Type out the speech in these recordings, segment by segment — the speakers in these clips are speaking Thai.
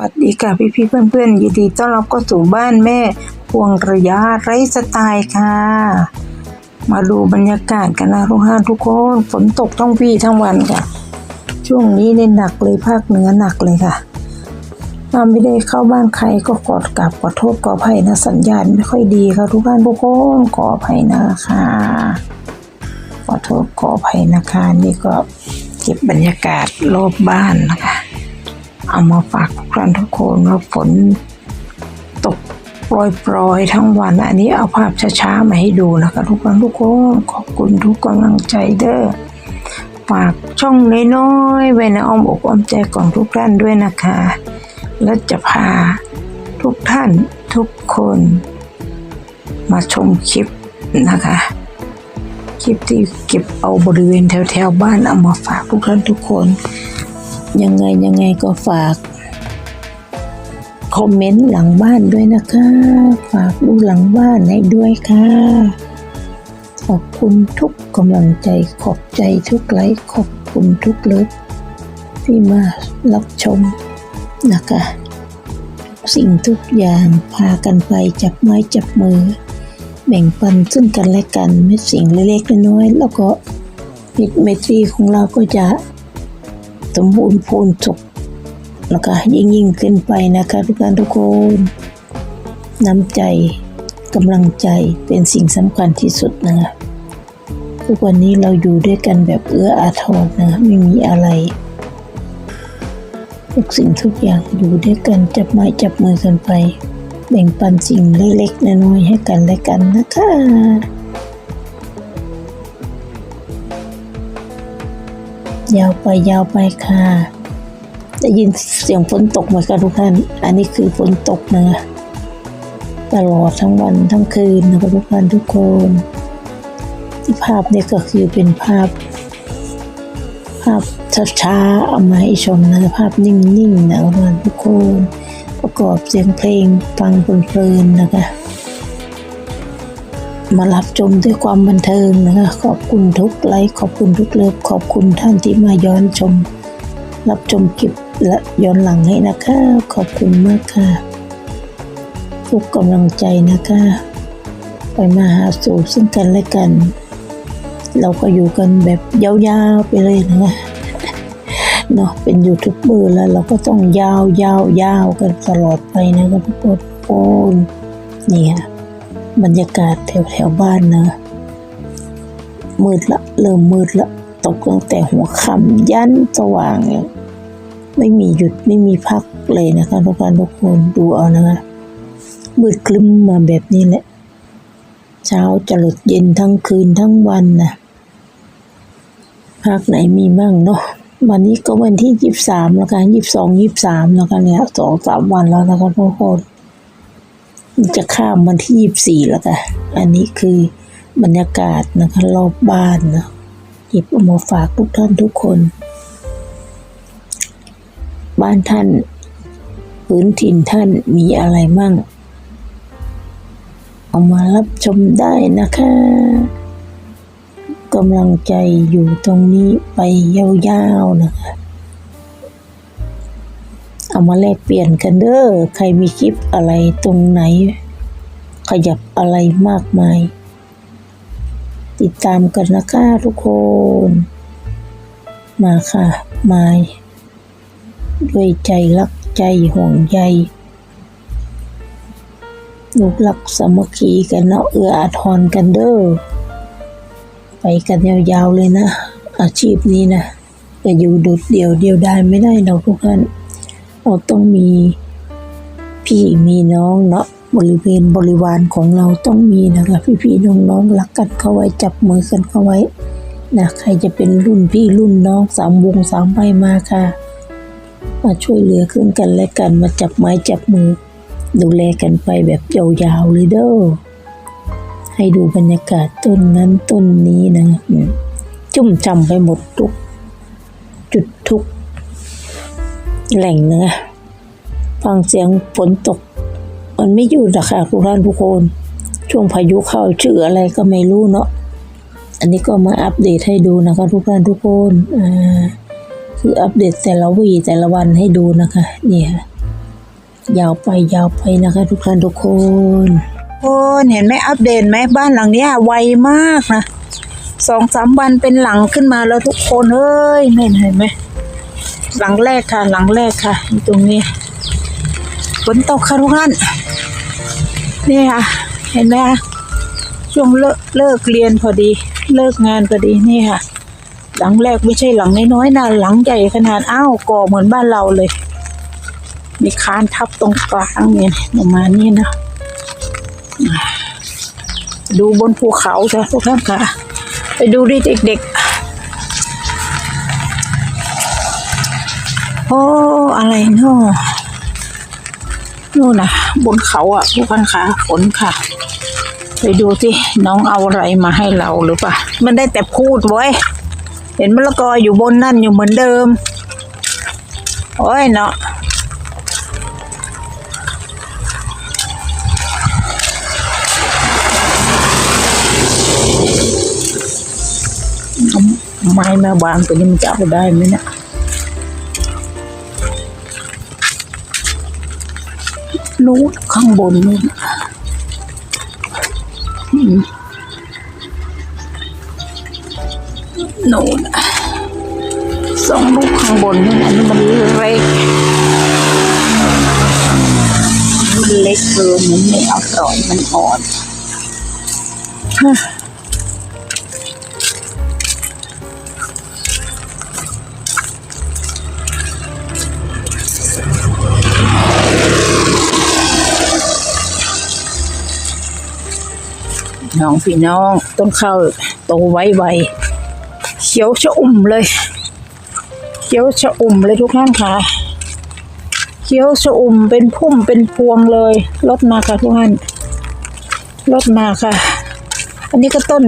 สวัสดีค่ะพี่พี่ๆเพื่อนๆยินดีต้อนรับเข้าสู่บ้านแม่พวงระยะไร้สไตล์ค่ะ มาดูบรรยากาศกันนะทุกท่านทุกคนฝนตกทั้งวี่ทั้งวันค่ะ ช่วงนี้เนี่ยหนักเลยภาคเหนือหนักเลยค่ะถ้าไม่ได้เข้าบ้านใครก็ขอดกราบขอโทษขออภัยนะสัญญาณไม่ค่อยดีค่ะทุกท่านทุกคนขออภัยนะคะขอโทษขออภัยนะคะ นี่ก็เก็บบรรยากาศรอบบ้านนะคะ เอามาฝากทุกท่านทุกคนว่าฝนตกโปรยๆทั้งวัน อันนี้เอาภาพช้าๆมาให้ดูนะคะ ทุกคนทุกคนขอบคุณทุกกำลังใจเด้อฝากช่องน้อยๆไว้ในอ้อมอกอ้อมใจของทุกท่านด้วยนะคะ และจะพาทุกท่านทุกคน มาชมคลิปนะคะ คลิปที่เก็บเอาบริเวณแถวๆบ้านเอามาฝากทุกท่านทุกคน ยังไงยังไงก็ฝาก คอมเมนต์หลังบ้านด้วยนะคะ ฝากดูหลังบ้านให้ด้วยค่ะ ขอบคุณทุกกำลังใจขอบใจทุกไลค์ขอบคุณทุกเลิฟที่มารับชมนะคะ สิ่งทุกอย่างพากันไปจับไม้จับมือ แบ่งปันซึ่งกันและกันไม่สิ่งเล็กๆน้อยๆแล้วก็มิตรเมตรีของเราก็จะ สมบูรณ์พูนสุขแล้วก็ยิ่งยิ่งขึ้นไปนะคะทุกท่านทุกคนน้ำใจกำลังใจเป็นสิ่งสำคัญที่สุดนะคะทุกวันนี้เราอยู่ด้วยกันแบบเอื้ออาทรนะไม่มีอะไรทุกสิ่งทุกอย่างอยู่ด้วยกันจับไม้จับมือกันไป แบ่งปันสิ่งเล็กๆน้อยๆให้กันและกันนะคะ ยาวไปยาวไปค่ะได้ยินเสียงฝนตกไหมคะทุกท่าน อันนี้คือฝนตกนะตลอดทั้งวันทั้งคืนนะคะทุกท่านทุกคนที่ภาพนี่ยก็คือเป็นภาพ ภาพช้าๆเอามาให้ชมนะภาพนิ่งๆนะทุกท่านทุกคน ประกอบเสียงเพลงฟังเพลินๆนะคะ มารับชมด้วยความบันเทิงนะคะขอบคุณทุกไลค์ขอบคุณทุกเลิฟขอบคุณท่านที่มาย้อนชม รับชมคลิปและย้อนหลังให้นะคะ ขอบคุณมากค่ะ ทุกกำลังใจนะคะ ไปมาหาสู่ซึ่งกันและกัน เราก็อยู่กันแบบยาวๆไปเลยนะคะเนาะเป็นยูทูบเบอร์แล้วเราก็ต้องยาวยาวยาวกันตลอดไปนะครับทุกคนทุกคนนี่ค่ะ บรรยากาศแถวแถวบ้านนะ มืดละ เริ่มมืดละ ตกตั้งแต่หัวค่ำยันสว่างเนี่ยไม่มีหยุดไม่มีพักเลยนะคะทุกท่านทุกคนดูเอานะคะมืดคลึ้มมาแบบนี้แหละ เช้าจะหลดเย็นทั้งคืนทั้งวันนะภาคไหนมีมั่งเนาะวันนี้ก็วันที่ยี่สิบสามแล้วกันยี่สิบสองยี่สิบสามแล้วกันเนี่ยสองสามวันแล้วนะคะทุกคน จะข้ามวันที่ยี่สี่แล้วค่ะ อันนี้คือบรรยากาศนะคะรอบบ้านนะหยิบเอามาฝากทุกท่านทุกคน บ้านท่านพื้นถิ่นท่านมีอะไรมั่ง เอามารับชมได้นะคะกำลังใจอยู่ตรงนี้ไปยาวๆนะคะ เอามาแลกเปลี่ยนกันเด้อใครมีคลิปอะไรตรงไหน ขยับอะไรมากมาย ติดตามกันนะคะทุกคน มาค่ะ มาด้วยใจรักใจห่วงใยลูกหลักสามัคคีกันเนาะเอื้ออาทรกันเด้อไปกันยาวๆเลยนะ อาชีพนี้นะจะอยู่โดดเดี่ยวเดียวได้ไม่ได้เราทุกท่าน เราต้องมีพี่มีน้องเนาะบริเวณบริวารของเราต้องมีนะคะพี่ๆน้องๆรักกันเข้าไว้จับมือกันเข้าไว้นะใครจะเป็นรุ่นพี่รุ่นน้องสามวงสามใบมาค่ะ มาช่วยเหลือขึ้นกันและกันมาจับไม้จับมือ ดูแลกันไปแบบยาวๆเลยเด้อให้ดูบรรยากาศต้นนั้นต้นนี้นะ จุ่มจำไปหมดทุก แหล่งเนื้อฟังเสียงฝนตก มันไม่หยุดอะคะทุกท่านทุกคน ช่วงพายุเข้าชื่ออะไรก็ไม่รู้เนาะอันนี้ก็มาอัปเดตให้ดูนะคะ ทุกท่านทุกคนอ่าคืออัปเดตแต่ละวีแต่ละวันให้ดูนะคะเนี่ยค่ะยาวไปยาวไปนะคะ ทุกท่านทุกคนคนเห็นไหมอัปเดตไหมบ้านหลังเนี้ยไวมากนะสองสามวันเป็นหลังขึ้นมาแล้วทุกคนเอ้ยเห็นไหม หลังแรกค่ะ หลังแรกค่ะ ตรงนี้ฝนตกค่ะทุกท่านนี่ค่ะ เห็นไหมคะช่วงเลิกเลิกเรียนพอดี เลิกงานพอดีนี่ค่ะ หลังแรกไม่ใช่หลังน้อยๆนะหลังใหญ่ขนาดอ้าวก่อเหมือนบ้านเราเลย มีคานทับตรงกลางเนี่ยประมาณนี้นะดูบนภูเขาจ้ะทุกท่านค่ะ ไปดูดิเด็กๆ โอ้ อะไรเนาะนู่นนะบนเขาอะทุกท่านคะฝนค่ะ ไปดูสิน้องเอาอะไรมาให้เราหรือเปล่า มันได้แต่พูดไว้ยเห็นมะละกออยู่บนนั่นอยู่เหมือนเดิม โอ้ยเนาะไม้มาวางตัวนี้มันจะเอาได้ไหมเนี่ย นู้นข้างบนนู่นอืมนู่นสองลูกข้างบนนี่อันนี้มันเล็กมันเล็กเกินมันไม่อร่อยมันอ่อนฮะ น้องพี่น้องต้นข้าวโตไวไวๆเขียวชะอุ่มเลยเขียวชะอุ่มเลยทุกท่านค่ะเขียวชะอุ่มเป็นพุ่มเป็นพวงเลยรถมาค่ะทุกท่านรถมาค่ะ อันนี้ก็ต้น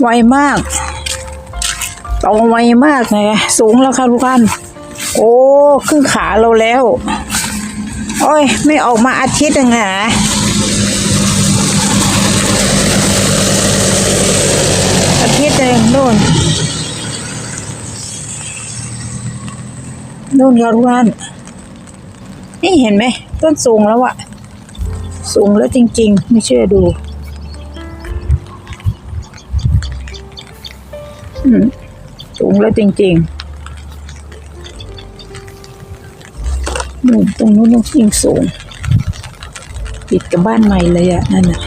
ไวมากโตไวมากไงสูงแล้วค่ะทุกท่านโอ้ครึ่งขาเราแล้ว โอ้ย ไม่ออกมาอาทิตย์ยังไง อาทิตย์เองนู่น นู่นค่ะทุกท่านนี่เห็นไหมต้นสูงแล้วอะสูงแล้วจริง ๆ ไม่เชื่อดูอืมสูงแล้วจริงๆนู่นตรงนู้นต้องยิ่งสูง ติดกับบ้านใหม่เลยอะนั่นอะ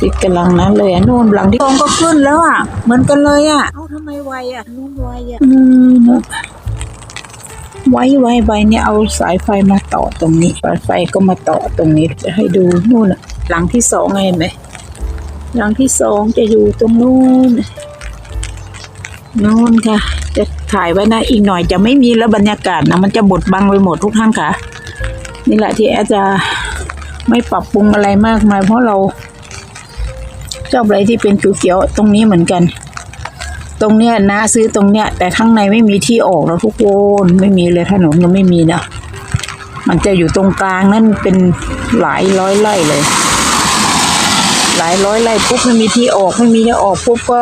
ติดกันหลังนั้นเลยอะนู่นหลังที่กองก็ขึ้นแล้วอะ เหมือนกันเลยอะ เอ้าทำไมไวอะนู่นไวอะ อืมนะ ไว้ไวไวเนี่ยเอาสายไฟมาต่อตรงนี้สายไฟก็มาต่อตรงนี้จะให้ดูนู่นอะหลังที่สองไงเห็นไหมหลังที่สองจะอยู่ตรงนู้นนู่นค่ะ จะถ่ายไว้นะอีกหน่อยจะไม่มีแล้วบรรยากาศนะมันจะบดบังไปหมดทุกท่านค่ะ นี่แหละที่แอดจะไม่ปรับปรุงอะไรมากมายเพราะเราชอบอะไรที่เป็นเขียวๆตรงนี้เหมือนกัน ตรงเนี้ยนะซื้อตรงเนี้ย แต่ข้างในไม่มีที่ออกแล้วทุกคนไม่มีเลยถนนก็ไม่มีนะมันจะอยู่ตรงกลางนั่นเป็นหลายร้อยไร่เลย หลายร้อยไร่ปุ๊บไม่มีที่ออกไม่มีที่ออกปุ๊บก็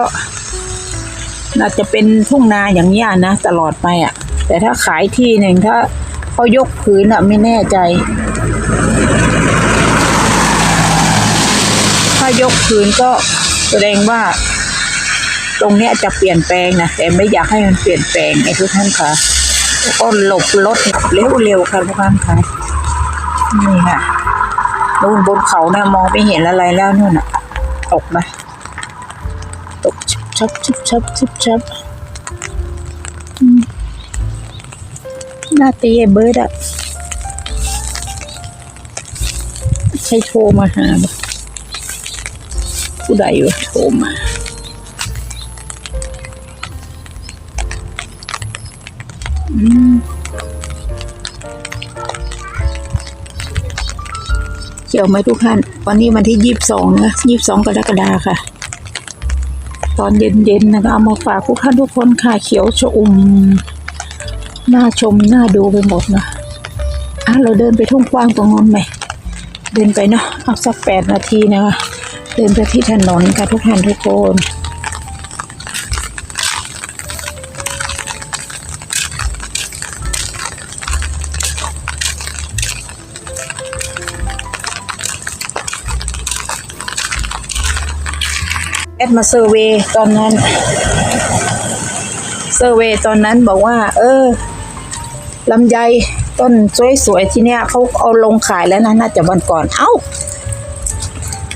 น่าจะเป็นทุ่งนาอย่างนี้นะตลอดไปอะ แต่ถ้าขายที่หนึ่งถ้าเขายกผืนอะไม่แน่ใจ ถ้ายกคืนก็แสดงว่า ตรงเนี้ยจะเปลี่ยนแปลงนะแต่ไม่อยากให้มันเปลี่ยนแปลงไอ้ทุกท่านค่ะแล้วก็หลบรถเร็วๆค่ะทุกท่านค่ะนี่ค่ะนู่นบนเขาเนี่ยมองไม่เห็นอะไรแล้วนู่นน่ะตกนะตกชับชับชับชับชับหน้าตีไอ้เบิร์ดอะใช้โทรมาหาบ่ผู้ใดวะโทรมา เกี่ยวไหมทุกท่าน วันนี้วันที่ยี่สิบสองนะยี่สิบสองกรกฎาค่ะ ตอนเย็นๆนะคะเอามาฝากทุกท่านทุกคนค่ะ เขียวชอุ่มน่าชมน่าดูไปหมดนะอะเราเดินไปทุ่งกว้างตรงนู้นไหมเดินไปเนาะเอาสักแปดนาทีนะคะเดินไปที่ถนนค่ะทุกท่านทุกคน แอดมาเซอร์เวยตอนนั้นเซอร์เวยตอนนั้นบอกว่า เออลำไยต้นสวยๆที่เนี้ยเขาเอาลงขายแล้วนะน่าจะวันก่อน เอ้า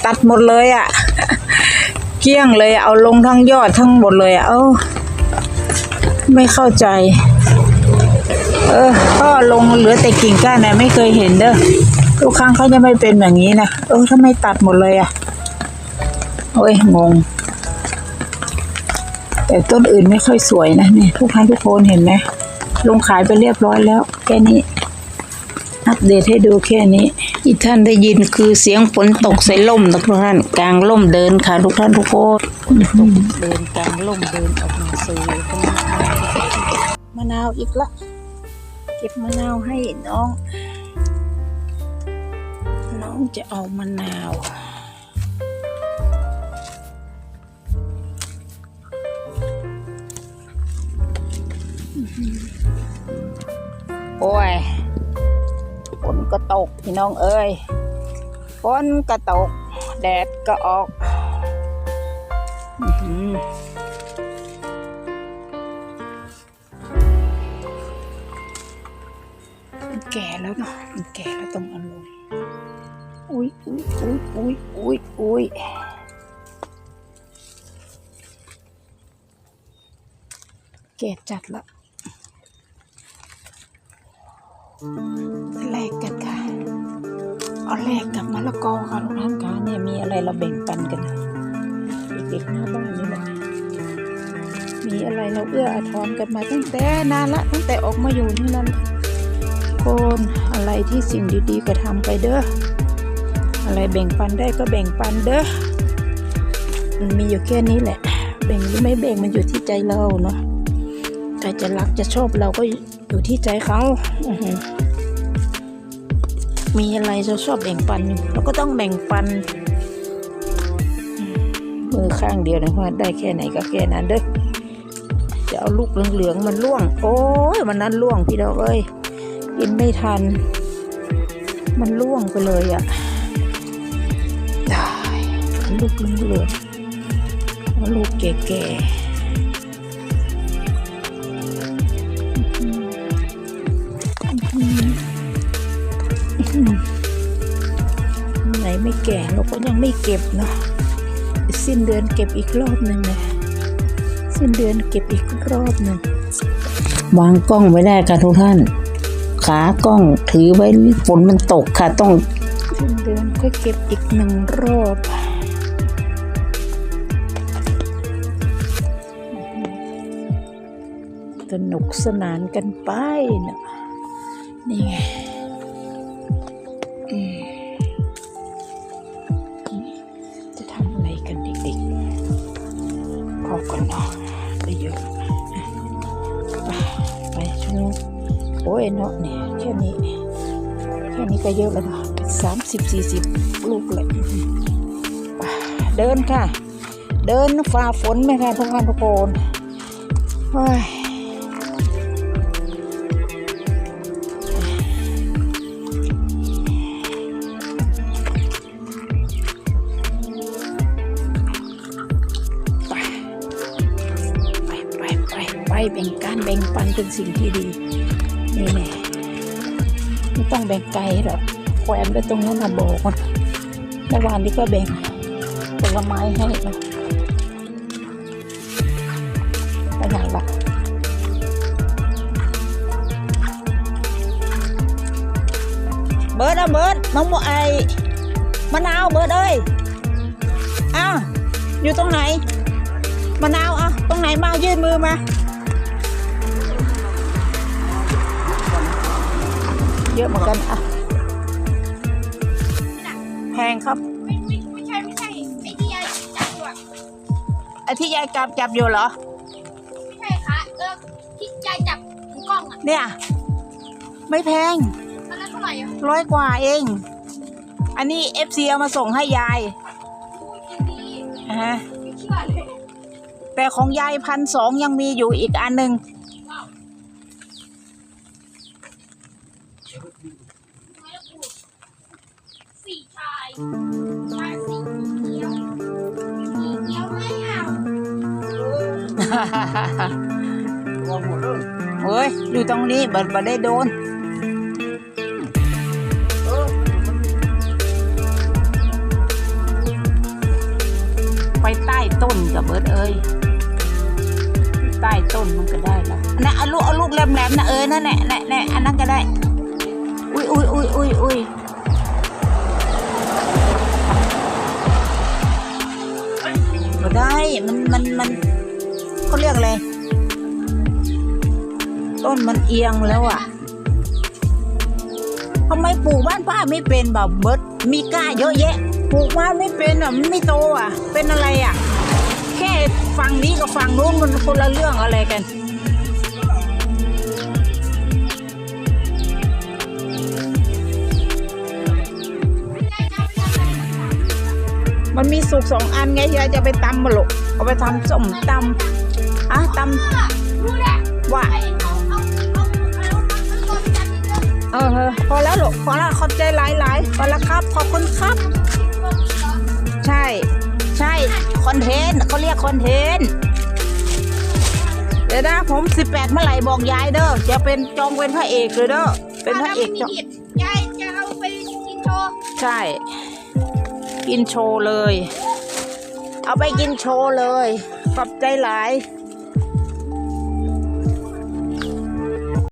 ตัดหมดเลยอะ่ะ เกลี้ยงเลยเอาลงทั้งยอดทั้งหมดเลยอะ่ะ เอ้า ไม่เข้าใจ เออก็ลงเหลือแต่กิ่งก้านนะไม่เคยเห็นเด้อทุกครั้งเขาจะไม่เป็นแบบนี้นะเออทำไมตัดหมดเลยอะ่ะ โอ้ยงง แต่ต้นอื่นไม่ค่อยสวยนะเนี่ยทุกท่านทุกคนเห็นไหมลงขายไปเรียบร้อยแล้ว แค่นี้ อัปเดตให้ดูแค่นี้ ที่ท่านได้ยินคือเสียงฝนตกใส่ล่มนะทุกท่านกลางล่มเดินค่ะทุกท่านทุกคนเดินกลางล่มเดินออกมาซื้อมะนาวอีกละเก็บมะนาวให้น้อง น้องจะเอามะนาว โอ้ยฝนก็ตกพี่น้องเอ้ยฝนก็ตก แดดก็ออกอมันแก่แล้วเนาะมันแก่แล้วต้องอาลงอุ้ยอุ้ยอุ้ยอุ้ยอุ้ยอุ้ยแก่จัดละ แลกกันค่ะ เอาแลกกับมะละกอค่ะทุกท่านคะเนี่ยมีอะไรเราแบ่งปันกันนะเด็กๆหน้าบ้านนี่แหละมีอะไรเราเอื้ออาทรกันมาตั้งแต่นานละตั้งแต่ออกมาอยู่นี่นั่นคนอะไรที่สิ่งดีๆก็ทำไปเด้ออะไรแบ่งปันได้ก็แบ่งปันเด้อมันมีอยู่แค่นี้แหละ แบ่งหรือไม่แบ่งมันอยู่ที่ใจเราเนาะใครจะรักจะชอบเราก็อยู่ที่ใจเขาอือ มีอะไรเราชอบแบ่งปันเราก็ต้องแบ่งปันมือข้างเดียวนะว่าได้แค่ไหนก็แค่นั้นเด้อจะเอาลูกเหลืองๆมันล่วง โอ้ยมันนั้นล่วงพี่ดอกเอ้ยกินไม่ทัน มันล่วงไปเลยอะ่ะได้ลูกเหลืองๆลูกแก่ๆ ไหนไม่แก่เราก็ยังไม่เก็บเนาะสิ้นเดือนเก็บอีกรอบหนึ่งเลยสิ้นเดือนเก็บอีกรอบหนึ่งวางกล้องไว้ได้ค่ะทุกท่าน ขากล้องถือไว้ฝนมันตกค่ะต้องสิ้นเดือนก็เก็บอีกหนึ่งรอบสนุกสนานกันไปเนาะนี่ไง ยเนาะเนี่ยแค่นี้แค่นี้ก็เยอะแล้วเนาะสามสิบสี่สิบลูกเลยเดินค่ะ เดินฝ่าฝนไหมค่ะทุกท่านทุกคนเฮ้ยไปไปไปไปแบ่งการแบ่งปันเป็นสิ่งที่ดี นี่แน่ไม่ต้องแบ่งไกลหรอกแขวนไปตรงนั้นนะบอกมันเมื่อวานนี้ก็แบ่งผลไม้ให้นะไปไหนล่ะเบิร์ดอะเบิร์ดน้องโมไอมะนาวเบิร์ดเอ้ยอ้าวอยู่ตรงไหนมะนาวอะตรงไหนมายื่นมือมา เยอะเหมือนกันอะ แพงครับ ไม่ไม่ไม่ใช่ไม่ใช่ไอ้ที่ยายจับอยู่อะไอ้ที่ยายจับจับอยู่เหรอ ไม่ใช่ค่ะเออที่ยายจับถุงกล้องอะเนี่ย ไม่แพงตอนนั้นเท่าไหร่อะร้อยกว่าเอง อันนี้เอฟซีเอามาส่งให้ยายพูดดีอ่าฮะๆไม่เชื่อเลยแต่ของยายพันสองยังมีอยู่อีกอันหนึ่ง ว้าวทำไมล่ะพูด สี่ายชายสี่เกียวสี่เกียวเลยตัวหมดเลยเฮ้ย อยู่ตรงนี้บัดบัดได้โดน ไปใต้ต้นกับเบิร์ดเอ้ย ใต้ต้นมันก็ได้ละอันนั้นเอาลูกเอาลูกแหลมๆนะเอ้ยนั่นแหละแหละแหละอันนั้นก็ได้ อุ้ยอุ้ยอุ้ยอุ้ยอุ้ย ก็ได้ มันมันมันเขาเรียกอะไร ต้นมันเอียงแล้วอะทำไมปลูกบ้านป้าไม่เป็นแบบเบิร์ดมีก้าเยอะแยะ ปลูกมาไม่เป็นอะมันไม่โตอะ เป็นอะไรอะ แค่ฝั่งนี้กับฝั่งนู้นมันคนละเรื่องอะไรกัน มันมีสุกสองอันไงยายจะไปตำมาหรอกเอาไปทำส้มตำอะตรู้แล้วำว่าเอาเอาเอาเอาเอาตัวที่จับนี่เลยเออเออพอแล้วหรอกพอแล้วขอบใจหลายๆพอแล้วครับขอบคุณครับ ใช่ ใช่คอนเทนต์เขาเรียกคอนเทนต์เดี๋ยวนะผมสิบแปดเมื่อไหร่บอกยายเด้อจะเป็นจองเป็นพระเอกเลยเด้อเป็นพระเอกจองยายจะเอาไปกินโชว์ใช่ กินโชว์เลย เอาไปกินโชว์เลย ขอบใจหลาย